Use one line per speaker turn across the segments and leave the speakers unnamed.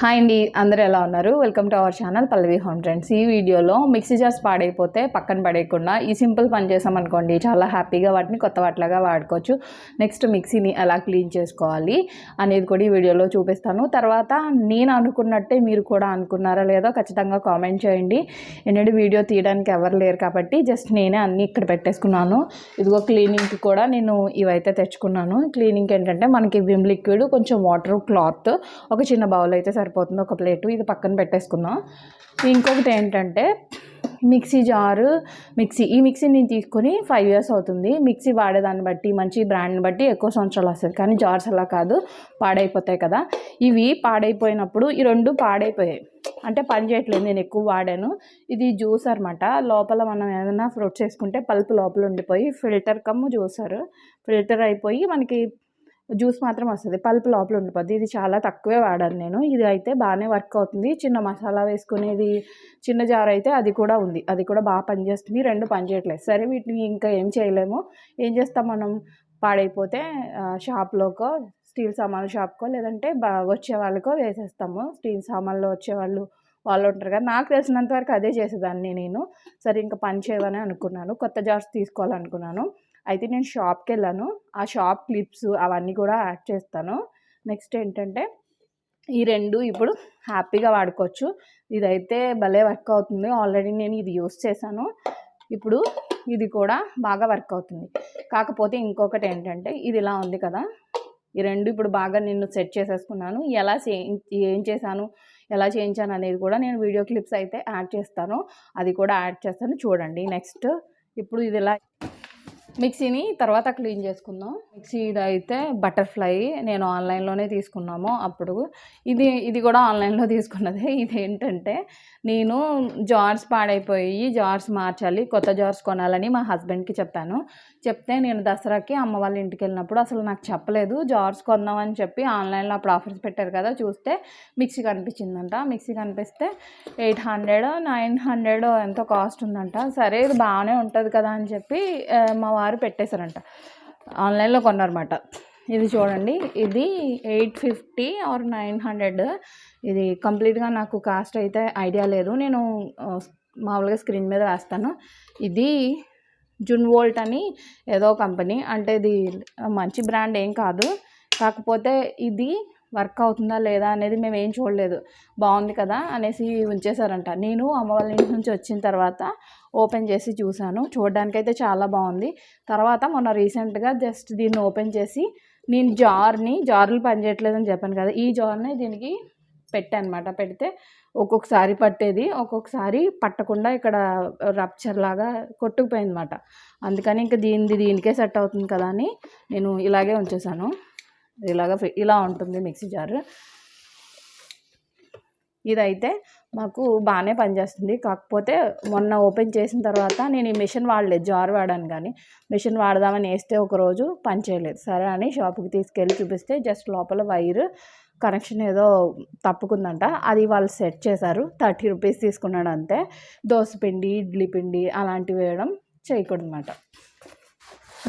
Hi అండి అందరూ ఎలా ఉన్నారు? Welcome to our channel Pallavi home friends ఈ వీడియోలో మిక్సీ జార్స్ పాడైపోతే పక్కన పడేయకుండా ఈ సింపుల్ పని చేసామనుకోండి చాలా హ్యాపీగా వాటిని కొత్త వాటిలాగా వాడుకోవచ్చు. నెక్స్ట్ మిక్సీని ఎలా క్లీన్ చేసుకోవాలి అనేది కూడా ఈ వీడియోలో చూపిస్తాను. తర్వాత నేను అనుకున్నట్టే మీరు కూడా అనుకున్నారా లేదో ఖచ్చితంగా కామెంట్ చేయండి. ఏంటంటే వీడియో తీయడానికి ఎవరు లేరు కాబట్టి జస్ట్ నేనే అన్నీ ఇక్కడ పెట్టేసుకున్నాను. ఇదిగో క్లీనింగ్కి కూడా నేను ఇవైతే తెచ్చుకున్నాను. క్లీనింగ్ ఏంటంటే మనకి విమ్ లిక్విడ్ కొంచెం వాటర్ క్లాత్ ఒక చిన్న బౌల్ అయితే సరిపోతుంది. ఒక ప్లేటు ఇది పక్కన పెట్టేసుకుందాం. ఇంకొకటి ఏంటంటే మిక్సీ జారు మిక్సీ ఈ మిక్సీ నేను తీసుకొని ఫైవ్ ఇయర్స్ అవుతుంది. మిక్సీ వాడేదాన్ని బట్టి మంచి బ్రాండ్ని బట్టి ఎక్కువ సంవత్సరాలు వస్తుంది. కానీ జార్స్ అలా కాదు పాడైపోతాయి కదా. ఇవి పాడైపోయినప్పుడు ఈ రెండు పాడైపోయాయి. అంటే పని చేయట్లేదు నేను ఎక్కువ వాడాను. ఇది జ్యూస్ అనమాట లోపల మనం ఏదైనా ఫ్రూట్స్ వేసుకుంటే పల్పు లోపల ఉండిపోయి ఫిల్టర్ కమ్ము జ్యూసర్. ఫిల్టర్ అయిపోయి మనకి జ్యూస్ మాత్రం వస్తుంది. పల్పు లోపల ఉండిపోద్ది. ఇది చాలా తక్కువే వాడాను నేను. ఇది అయితే బాగానే వర్క్ అవుతుంది. చిన్న మసాలా వేసుకునేది చిన్న జార్ అయితే అది కూడా ఉంది. అది కూడా బాగా పనిచేస్తుంది. రెండు పనిచేయట్లేదు. సరే వీటిని ఇంకా ఏం చేయలేము. ఏం చేస్తాం మనం? పాడైపోతే షాప్లోకో స్టీల్ సామాన్ల షాప్కో లేదంటే బా వచ్చే వాళ్ళకో వేసేస్తాము. స్టీల్ సామాన్లు వచ్చేవాళ్ళు వాళ్ళు ఉంటారు కదా. నాకు తెలిసినంత వరకు అదే చేసేదాన్ని నేను. సరే ఇంకా పని చేయవని అనుకున్నాను. కొత్త జార్స్ తీసుకోవాలనుకున్నాను. అయితే నేను షాప్కి వెళ్ళాను ఆ షాప్ క్లిప్స్ అవన్నీ కూడా యాడ్ చేస్తాను. నెక్స్ట్ ఏంటంటే ఈ రెండు ఇప్పుడు హ్యాపీగా వాడుకోవచ్చు. ఇదైతే భలే వర్క్ అవుతుంది. ఆల్రెడీ నేను ఇది యూస్ చేశాను. ఇప్పుడు ఇది కూడా బాగా వర్క్ అవుతుంది. కాకపోతే ఇంకొకటి ఏంటంటే ఇది ఇలా ఉంది కదా. ఈ రెండు ఇప్పుడు బాగా నేను సెట్ చేసేసుకున్నాను. ఎలా ఏం చేశాను ఎలా చేయించాను అనేది కూడా నేను వీడియో క్లిప్స్ అయితే యాడ్ చేస్తాను. అది కూడా యాడ్ చేస్తాను. చూడండి. నెక్స్ట్ ఇప్పుడు ఇది ఇలా మిక్సీని తర్వాత క్లీన్ చేసుకుందాం. మిక్సీ ఇది అయితే బటర్ఫ్లై నేను ఆన్లైన్లోనే తీసుకున్నాము. అప్పుడు ఇది ఇది కూడా ఆన్లైన్లో తీసుకున్నదే. ఇది ఏంటంటే నేను జార్స్ పాడైపోయి జార్స్ మార్చాలి కొత్త జార్స్ కొనాలని మా హస్బెండ్కి చెప్పాను. చెప్తే నేను దసరాకి అమ్మ వాళ్ళ ఇంటికి వెళ్ళినప్పుడు అసలు నాకు చెప్పలేదు. జార్స్ కొందామని చెప్పి ఆన్లైన్లో అప్పుడు ఆఫర్స్ పెట్టారు కదా చూస్తే మిక్సీ కనిపించిందంట. మిక్సీ కనిపిస్తే ఎయిట్ హండ్రెడ్ నైన్ హండ్రెడ్ ఎంతో కాస్ట్ ఉందంట. సరే ఇది బాగానే ఉంటుంది కదా అని చెప్పి మా వారు పెట్టేశారంట. ఆన్లైన్లో కొన్నారన్నమాట. ఇది చూడండి. ఇది eight fifty or nine hundred. ఇది కంప్లీట్గా నాకు కాస్ట్ అయితే ఐడియా లేదు. నేను మామూలుగా స్క్రీన్ మీద వేస్తాను. ఇది జున్వోల్ట్ అని ఏదో కంపెనీ. అంటే ఇది మంచి బ్రాండ్ ఏం కాదు. కాకపోతే ఇది వర్క్ అవుతుందా లేదా అనేది మేము ఏం చూడలేదు. బాగుంది కదా అనేసి ఉంచేశారంట. నేను అమ్మ వాళ్ళ ఇంటి నుంచి వచ్చిన తర్వాత ఓపెన్ చేసి చూశాను. చూడడానికైతే చాలా బాగుంది. తర్వాత మొన్న రీసెంట్గా జస్ట్ దీన్ని ఓపెన్ చేసి నేను జార్ని జార్లు పనిచేయట్లేదని చెప్పాను కదా ఈ జార్ని దీనికి పెట్టాను అనమాట పెడితే ఒక్కొక్కసారి పట్టేది ఒక్కొక్కసారి పట్టకుండా ఇక్కడ రప్చర్ లాగా కొట్టుకుపోయింది అనమాట అందుకని ఇంకా దీనిది దీనికే సెట్ అవుతుంది కదా అని నేను ఇలాగే ఉంచేసాను ఇలాగ ఇలా ఉంటుంది మిక్సీ జారు. ఇదైతే మాకు బాగానే పనిచేస్తుంది. కాకపోతే మొన్న ఓపెన్ చేసిన తర్వాత నేను ఈ మిషన్ వాడలేదు జార్ వాడాను కానీ. మిషన్ వాడదామని వేస్తే ఒకరోజు పని చేయలేదు. సరే అని షాప్కి తీసుకెళ్ళి చూపిస్తే జస్ట్ లోపల వైర్ కనెక్షన్ ఏదో తప్పుకుందంట. అది వాళ్ళు సెట్ చేశారు. థర్టీ రూపీస్ తీసుకున్నాడు అంతే. దోసపిండి ఇడ్లీ పిండి అలాంటివి వేయడం చేయకూడదనమాట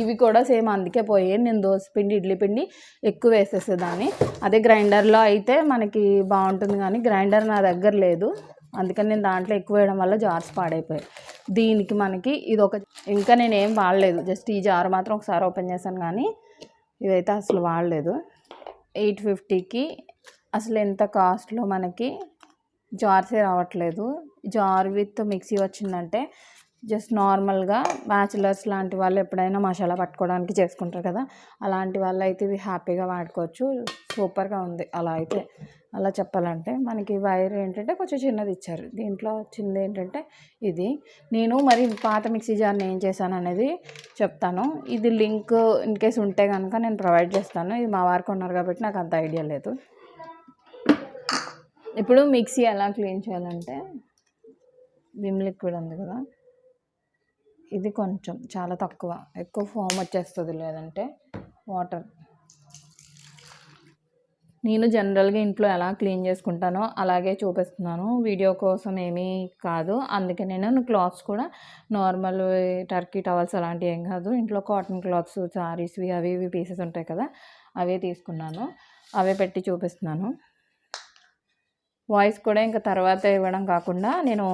ఇవి కూడా సేమ్ అందుకే పోయాయి నేను దోశ పిండి ఇడ్లీ పిండి ఎక్కువ వేసేసేదాన్ని. అదే గ్రైండర్లో అయితే మనకి బాగుంటుంది కానీ గ్రైండర్ నా దగ్గర లేదు. అందుకని నేను దాంట్లో ఎక్కువ వేయడం వల్ల జార్స్ పాడైపోయాయి. దీనికి మనకి ఇది ఒక ఇంకా నేను ఏం వాడలేదు. జస్ట్ ఈ జార్ మాత్రం ఒకసారి ఓపెన్ చేశాను కానీ ఇదైతే అసలు వాడలేదు. ఎయిట్ ఫిఫ్టీకి అసలు ఎంత కాస్ట్లో మనకి జార్సే రావట్లేదు. జార్ విత్ మిక్సీ వచ్చిందంటే జస్ట్ నార్మల్గా బ్యాచిలర్స్ లాంటి వాళ్ళు ఎప్పుడైనా మసాలా పట్టుకోవడానికి చేసుకుంటారు కదా అలాంటి వాళ్ళు అయితే ఇవి హ్యాపీగా వాడుకోవచ్చు. సూపర్గా ఉంది. అలా అయితే అలా చెప్పాలంటే మనకి వైర్ ఏంటంటే కొంచెం చిన్నది ఇచ్చారు. దీంట్లో చిన్నది ఏంటంటే ఇది. నేను మరి పాత మిక్సీ జార్ని ఏం చేశాను అనేది చెప్తాను. ఇది లింక్ ఇన్ కేస్ ఉంటే కనుక నేను ప్రొవైడ్ చేస్తాను. ఇది మా వారికి ఉన్నారు కాబట్టి నాకు అంత ఐడియా లేదు. ఇప్పుడు మిక్సీ ఎలా క్లీన్ చేయాలంటే విమ్ లిక్విడ్ ఉంది కదా ఇది కొంచెం చాలా తక్కువ. ఎక్కువ ఫోమ్ వచ్చేస్తుంది లేదంటే వాటర్. నేను జనరల్గా ఇంట్లో ఎలా క్లీన్ చేసుకుంటానో అలాగే చూపిస్తున్నాను. వీడియో కోసం ఏమీ కాదు. అందుకే నేను క్లాత్స్ కూడా నార్మల్ టర్కీ టవల్స్ అలాంటివి ఏం కాదు. ఇంట్లో కాటన్ క్లాత్స్ సారీస్వి అవి ఇవి పీసెస్ ఉంటాయి కదా అవే తీసుకున్నాను. అవే పెట్టి చూపిస్తున్నాను. వాయిస్ కూడా ఇంకా తర్వాత ఇవ్వడం కాకుండా నేను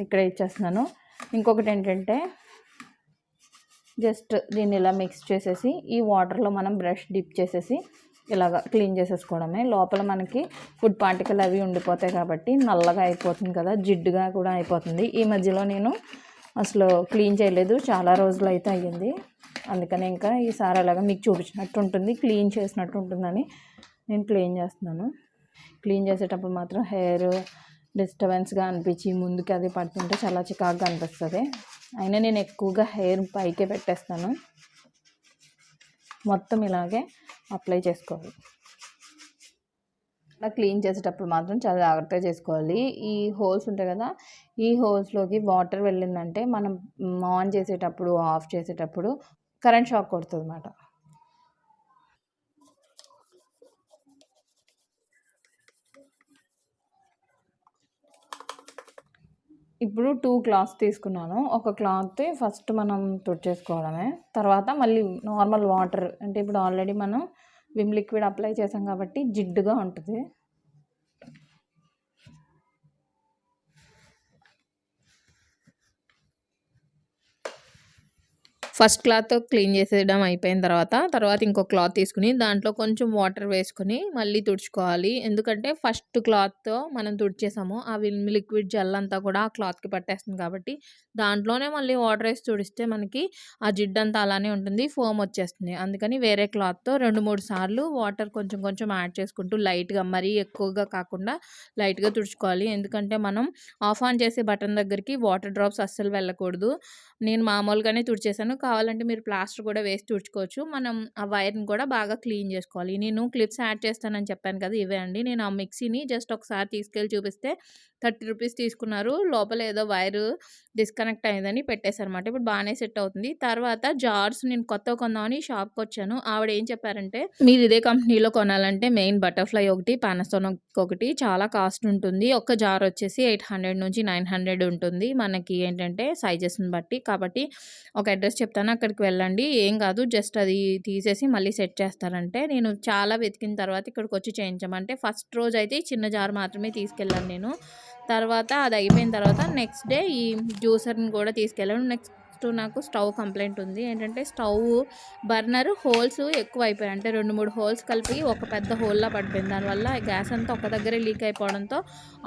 ఇక్కడ ఇచ్చేస్తున్నాను. ఇంకొకటి ఏంటంటే జస్ట్ దీన్ని ఇలా మిక్స్ చేసేసి ఈ వాటర్లో మనం బ్రష్ డిప్ చేసేసి ఇలాగ క్లీన్ చేసేసుకోవడమే. లోపల మనకి ఫుడ్ పార్టికల్ అవి ఉండిపోతాయి కాబట్టి నల్లగా అయిపోతుంది కదా జిడ్డుగా కూడా అయిపోతుంది. ఈ మధ్యలో నేను అసలు క్లీన్ చేయలేదు. చాలా రోజులు అయితే అయ్యింది. అందుకని ఇంకా ఈసారి అలాగా మీకు చూపించినట్టు ఉంటుంది క్లీన్ చేసినట్టు ఉంటుందని నేను క్లీన్ చేస్తున్నాను. క్లీన్ చేసేటప్పుడు మాత్రం హెయిర్ డిస్టర్బెన్స్గా అనిపించి ముందుకి అది పడుతుంటే చాలా చికాకుగా అనిపిస్తుంది. అయినా నేను ఎక్కువగా హెయిర్ పైకే పెట్టేస్తాను. మొత్తం ఇలాగే అప్లై చేసుకోవాలి. అలా క్లీన్ చేసేటప్పుడు మాత్రం చాలా జాగ్రత్తగా చేసుకోవాలి. ఈ హోల్స్ ఉంటాయి కదా ఈ హోల్స్లోకి వాటర్ వెళ్ళిందంటే మనం ఆన్ చేసేటప్పుడు ఆఫ్ చేసేటప్పుడు కరెంట్ షాక్ కొడుతుంది అన్నమాట ఇప్పుడు టూ క్లాత్స్ తీసుకున్నాను. ఒక క్లాత్ ఫస్ట్ మనం తుడిచేసుకోవడమే. తర్వాత మళ్ళీ నార్మల్ వాటర్ అంటే ఇప్పుడు ఆల్రెడీ మనం విమ్ లిక్విడ్ అప్లై చేసాం కాబట్టి జిడ్డుగా ఉంటుంది. ఫస్ట్ క్లాత్ క్లీన్ చేసేయడం అయిపోయిన తర్వాత తర్వాత ఇంకో క్లాత్ తీసుకుని దాంట్లో కొంచెం వాటర్ వేసుకుని మళ్ళీ తుడుచుకోవాలి. ఎందుకంటే ఫస్ట్ క్లాత్తో మనం తుడిచేసాము ఆ విమ్ లిక్విడ్ జెల్ అంతా కూడా ఆ క్లాత్కి పట్టేస్తుంది కాబట్టి దాంట్లోనే మళ్ళీ వాటర్ వేసి తుడిస్తే మనకి ఆ జిడ్ అంతా అలానే ఉంటుంది ఫోమ్ వచ్చేస్తుంది. అందుకని వేరే క్లాత్తో రెండు మూడు సార్లు వాటర్ కొంచెం కొంచెం యాడ్ చేసుకుంటూ లైట్గా మరీ ఎక్కువగా కాకుండా లైట్గా తుడుచుకోవాలి. ఎందుకంటే మనం ఆఫ్ ఆన్ చేసే బటన్ దగ్గరికి వాటర్ డ్రాప్స్ అస్సలు వెళ్ళకూడదు. నేను మామూలుగానే తుడిచేసాను కావాలంటే మీరు ప్లాస్టర్ కూడా వేసి తుడుచుకోవచ్చు. మనం ఆ వైర్ని కూడా బాగా క్లీన్ చేసుకోవాలి. నేను క్లిప్స్ యాడ్ చేస్తానని చెప్పాను కదా ఇవే అండి. నేను ఆ మిక్సీని జస్ట్ ఒకసారి తీసుకెళ్ళి చూపిస్తే థర్టీ రూపీస్ తీసుకున్నారు. లోపల ఏదో వైర్ డిస్కనెక్ట్ అయ్యిందని పెట్టేశారనమాట ఇప్పుడు బాగానే సెట్ అవుతుంది. తర్వాత జార్స్ నేను కొత్త కొందామని షాప్కి వచ్చాను. ఆవిడ ఏం చెప్పారంటే మీరు ఇదే కంపెనీలో కొనాలంటే మెయిన్ బటర్ఫ్లై ఒకటి పానాసోనిక్ ఒకటి చాలా కాస్ట్ ఉంటుంది. ఒక జార్ వచ్చేసి ఎయిట్ హండ్రెడ్ నుంచి నైన్ హండ్రెడ్ ఉంటుంది. మనకి ఏంటంటే సైజెస్ని బట్టి. కాబట్టి ఒక అడ్రస్ చెప్తాను. అక్కడికి వెళ్ళండి. ఏం కాదు. జస్ట్ అది తీసేసి మళ్ళీ సెట్ చేస్తారంటే నేను చాలా వెతికిన తర్వాత ఇక్కడికి వచ్చి చేయించమంటే ఫస్ట్ రోజు అయితే చిన్న జార్ మాత్రమే తీసుకెళ్ళాను నేను. తర్వాత అది అయిపోయిన తర్వాత నెక్స్ట్ డే ఈ జ్యూసర్ని కూడా తీసుకెళ్ళాను. నెక్స్ట్ నాకు స్టవ్ కంప్లైంట్ ఉంది. ఏంటంటే స్టవ్ బర్నర్ హోల్స్ ఎక్కువ అయిపోయాయి అంటే రెండు మూడు హోల్స్ కలిపి ఒక పెద్ద హోల్లా పడిపోయింది. దానివల్ల గ్యాస్ అంతా ఒక దగ్గరే లీక్ అయిపోవడంతో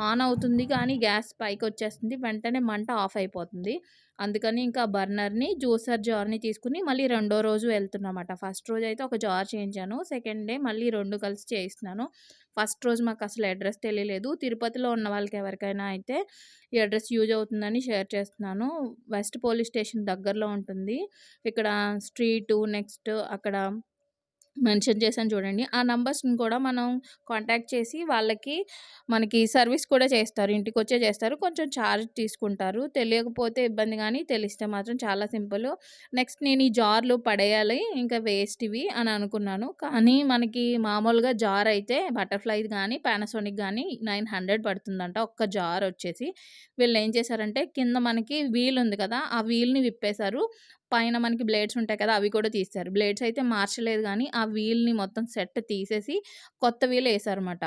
ఆన్ అవుతుంది. కానీ గ్యాస్ పైకి వచ్చేస్తుంది. వెంటనే మంట ఆఫ్ అయిపోతుంది. అందుకని ఇంకా బర్నర్ని జ్యూసర్ జార్ని తీసుకుని మళ్ళీ రెండో రోజు వెళ్తున్నమాట. ఫస్ట్ రోజు అయితే ఒక జార్ చేయించాను. సెకండ్ డే మళ్ళీ రెండు కలిసి చేయిస్తున్నాను. ఫస్ట్ రోజు మాకు అసలు అడ్రస్ తెలియలేదు. తిరుపతిలో ఉన్న వాళ్ళకి ఎవరికైనా అయితే ఈ అడ్రస్ యూజ్ అవుతుందని షేర్ చేస్తున్నాను. వెస్ట్ పోలీస్ స్టేషన్ దగ్గరలో ఉంటుంది. ఇక్కడ స్ట్రీటు నెక్స్ట్ అక్కడ మెన్షన్ చేశాను చూడండి. ఆ నంబర్స్ని కూడా మనం కాంటాక్ట్ చేసి వాళ్ళకి మనకి సర్వీస్ కూడా చేస్తారు. ఇంటికి వచ్చే చేస్తారు. కొంచెం ఛార్జ్ తీసుకుంటారు. తెలియకపోతే ఇబ్బంది కానీ తెలిస్తే మాత్రం చాలా సింపుల్. నెక్స్ట్ నేను ఈ జార్లు పడేయాలి ఇంకా వేస్ట్ ఇవి అని అనుకున్నాను. కానీ మనకి మామూలుగా జార్ అయితే బటర్ఫ్లై కానీ పానాసోనిక్ కానీ నైన్ హండ్రెడ్ పడుతుందంట ఒక్క జార్ వచ్చేసి. వీళ్ళు ఏం చేశారంటే కింద మనకి వీల్ ఉంది కదా ఆ వీల్ని విప్పేశారు. పైన మనకి బ్లేడ్స్ ఉంటాయి కదా అవి కూడా తీస్తారు. బ్లేడ్స్ అయితే మార్చలేదు కానీ ఆ వీల్ని మొత్తం సెట్ తీసేసి కొత్త వీల్ వేసారన్నమాట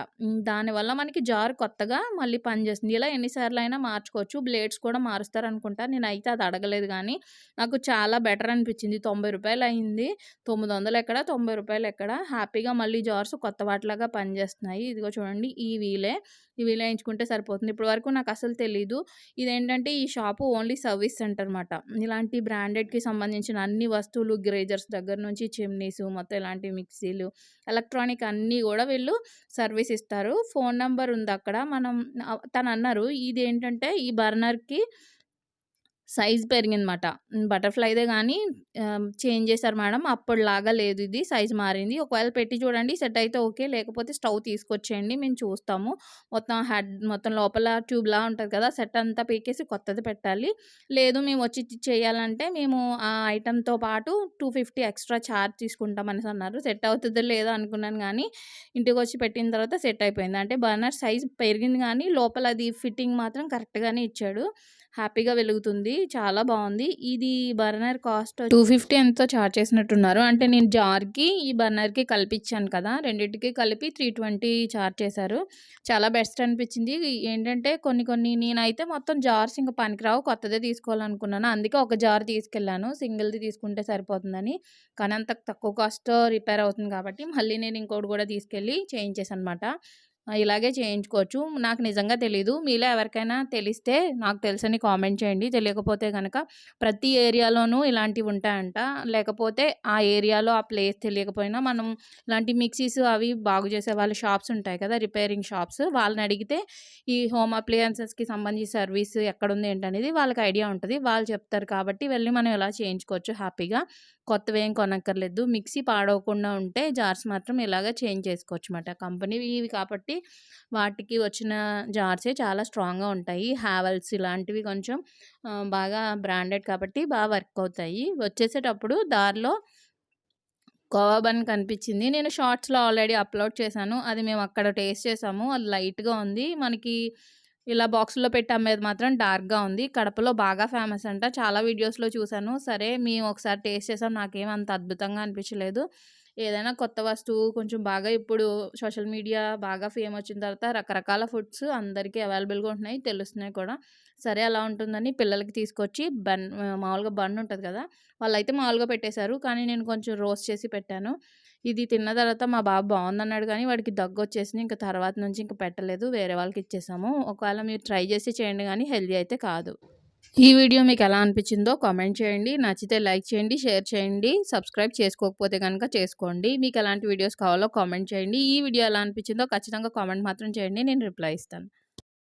దానివల్ల మనకి జార్ కొత్తగా మళ్ళీ పనిచేస్తుంది. ఇలా ఎన్నిసార్లు అయినా మార్చుకోవచ్చు. బ్లేడ్స్ కూడా మారుస్తారు అనుకుంటా నేను అయితే అది అడగలేదు కానీ నాకు చాలా బెటర్ అనిపించింది. తొంభై రూపాయలు అయింది. తొమ్మిది వందలు ఎక్కడ తొంభై రూపాయలు ఎక్కడ. హ్యాపీగా మళ్ళీ జార్స్ కొత్త వాటిలాగా పనిచేస్తున్నాయి. ఇదిగో చూడండి ఈ వీలే. ఇవి వేయించుకుంటే సరిపోతుంది. ఇప్పటి వరకు నాకు అసలు తెలీదు. ఇదేంటంటే ఈ షాపు ఓన్లీ సర్వీస్ సెంటర్ అనమాట ఇలాంటి బ్రాండెడ్కి సంబంధించిన అన్ని వస్తువులు గ్రేజర్స్ దగ్గర నుంచి చిమ్నీస్ మొత్తం ఇలాంటి మిక్సీలు ఎలక్ట్రానిక్ అన్నీ కూడా వీళ్ళు సర్వీస్ ఇస్తారు. ఫోన్ నెంబర్ ఉంది అక్కడ. మనం తను అన్నారు ఇది ఏంటంటే ఈ బర్నర్కి సైజ్ పెరిగిందన్నమాట. బటర్ఫ్లైదే కానీ చేంజ్ చేశారు మేడం. అప్పటిలాగా లేదు ఇది సైజ్ మారింది. ఒకవేళ పెట్టి చూడండి సెట్ అయితే ఓకే. లేకపోతే స్టవ్ తీసుకొచ్చేయండి మేము చూస్తాము. మొత్తం హెడ్ మొత్తం లోపల ట్యూబ్లా ఉంటుంది కదా సెట్ అంతా పీకేసి కొత్తది పెట్టాలి. లేదు మేము వచ్చి చేయాలంటే మేము ఆ ఐటెంతో పాటు టూ ఫిఫ్టీ ఎక్స్ట్రా ఛార్జ్ తీసుకుంటాం అన్నారు. సెట్ అవుతుందో లేదో అనుకున్నాను కానీ ఇంటికి వచ్చి పెట్టిన తర్వాత సెట్ అయిపోయింది. అంటే బర్నర్ సైజ్ పెరిగింది కానీ లోపల అది ఫిట్టింగ్ మాత్రం కరెక్ట్గానే ఇచ్చాడు. హ్యాపీగా వెలుగుతుంది. చాలా బాగుంది. ఇది బర్నర్ కాస్ట్ టూ ఫిఫ్టీ ఎంతో చార్జ్ చేసినట్టున్నారు. అంటే నేను జార్కి ఈ బర్నర్కి కలిపించాను కదా. రెండింటికి కలిపి త్రీ ట్వంటీ చార్జ్ చేశారు. చాలా బెస్ట్ అనిపించింది. ఏంటంటే కొన్ని కొన్ని నేనైతే మొత్తం జార్స్ ఇంకా పనికిరావు. కొత్తదే తీసుకోవాలనుకున్నాను. అందుకే ఒక జార్ తీసుకెళ్ళాను. సింగిల్ది తీసుకుంటే సరిపోతుందని. కానీ అంత తక్కువ కాస్ట్ రిపేర్ అవుతుంది కాబట్టి మళ్ళీ నేను ఇంకోటి కూడా తీసుకెళ్ళి చేయించేసాను అనమాట ఇలాగే చేయించుకోవచ్చు. నాకు నిజంగా తెలీదు. మీలో ఎవరికైనా తెలిస్తే నాకు తెలుసని కామెంట్ చేయండి. తెలియకపోతే కనుక ప్రతి ఏరియాలోనూ ఇలాంటివి ఉంటాయంట. లేకపోతే ఆ ఏరియాలో ఆ ప్లేస్ తెలియకపోయినా మనం ఇలాంటి మిక్సీస్ అవి బాగు చేసే వాళ్ళ షాప్స్ ఉంటాయి కదా రిపేరింగ్ షాప్స్. వాళ్ళని అడిగితే ఈ హోమ్ అప్లయన్సెస్కి సంబంధించి సర్వీస్ ఎక్కడుంది ఏంటనేది వాళ్ళకి ఐడియా ఉంటుంది. వాళ్ళు చెప్తారు కాబట్టి వెళ్ళి మనం ఇలా చేయించుకోవచ్చు హ్యాపీగా. కొత్తవి ఏం కొనక్కర్లేదు. మిక్సీ పాడవకుండా ఉంటే జార్స్ మాత్రం ఇలాగ చేంజ్ చేసుకోవచ్చు అనమాట కంపెనీ ఇవి కాబట్టి వాటికి వచ్చిన జార్సే చాలా స్ట్రాంగ్గా ఉంటాయి. హ్యావెల్స్ ఇలాంటివి కొంచెం బాగా బ్రాండెడ్ కాబట్టి బాగా వర్క్ అవుతాయి. వచ్చేసేటప్పుడు దారిలో కోవా బన్ కనిపించింది. నేను షార్ట్స్లో ఆల్రెడీ అప్లోడ్ చేశాను. అది మేము అక్కడ టేస్ట్ చేసాము. అది లైట్గా ఉంది. మనకి ఇలా బాక్స్లో పెట్టి అమ్మేది మాత్రం డార్క్గా ఉంది. కడపలో బాగా ఫేమస్ అంట. చాలా వీడియోస్లో చూశాను. సరే మేము ఒకసారి టేస్ట్ చేసాం. నాకేం అంత అద్భుతంగా అనిపించలేదు. ఏదైనా కొత్త వస్తువు కొంచెం బాగా ఇప్పుడు సోషల్ మీడియా బాగా ఫేమ్ వచ్చిన తర్వాత రకరకాల ఫుడ్స్ అందరికీ అవైలబుల్గా ఉంటున్నాయి తెలుస్తున్నాయి కూడా. సరే అలా ఉంటుందని పిల్లలకి తీసుకొచ్చి బన్ మామూలుగా బన్ ఉంటుంది కదా వాళ్ళైతే మామూలుగా పెట్టేశారు. కానీ నేను కొంచెం రోస్ట్ చేసి పెట్టాను. ఇది తిన్న తర్వాత మా బాబు బాగుందన్నాడు కానీ వాడికి దగ్గు వచ్చేసింది. ఇంకా తర్వాత నుంచి ఇంకా పెట్టలేదు. వేరే వాళ్ళకి ఇచ్చేసాము. ఒకవేళ మీరు ట్రై చేసి చేయండి కానీ హెల్దీ అయితే కాదు. ఈ వీడియో మీకు ఎలా అనిపించిందో కామెంట్ చేయండి. నచ్చితే లైక్ చేయండి షేర్ చేయండి. సబ్స్క్రైబ్ చేసుకోకపోతే కనుక చేసుకోండి. మీకు ఎలాంటి వీడియోస్ కావాలో కామెంట్ చేయండి. ఈ వీడియో ఎలా అనిపించిందో ఖచ్చితంగా కామెంట్ మాత్రం చేయండి. నేను రిప్లై ఇస్తాను.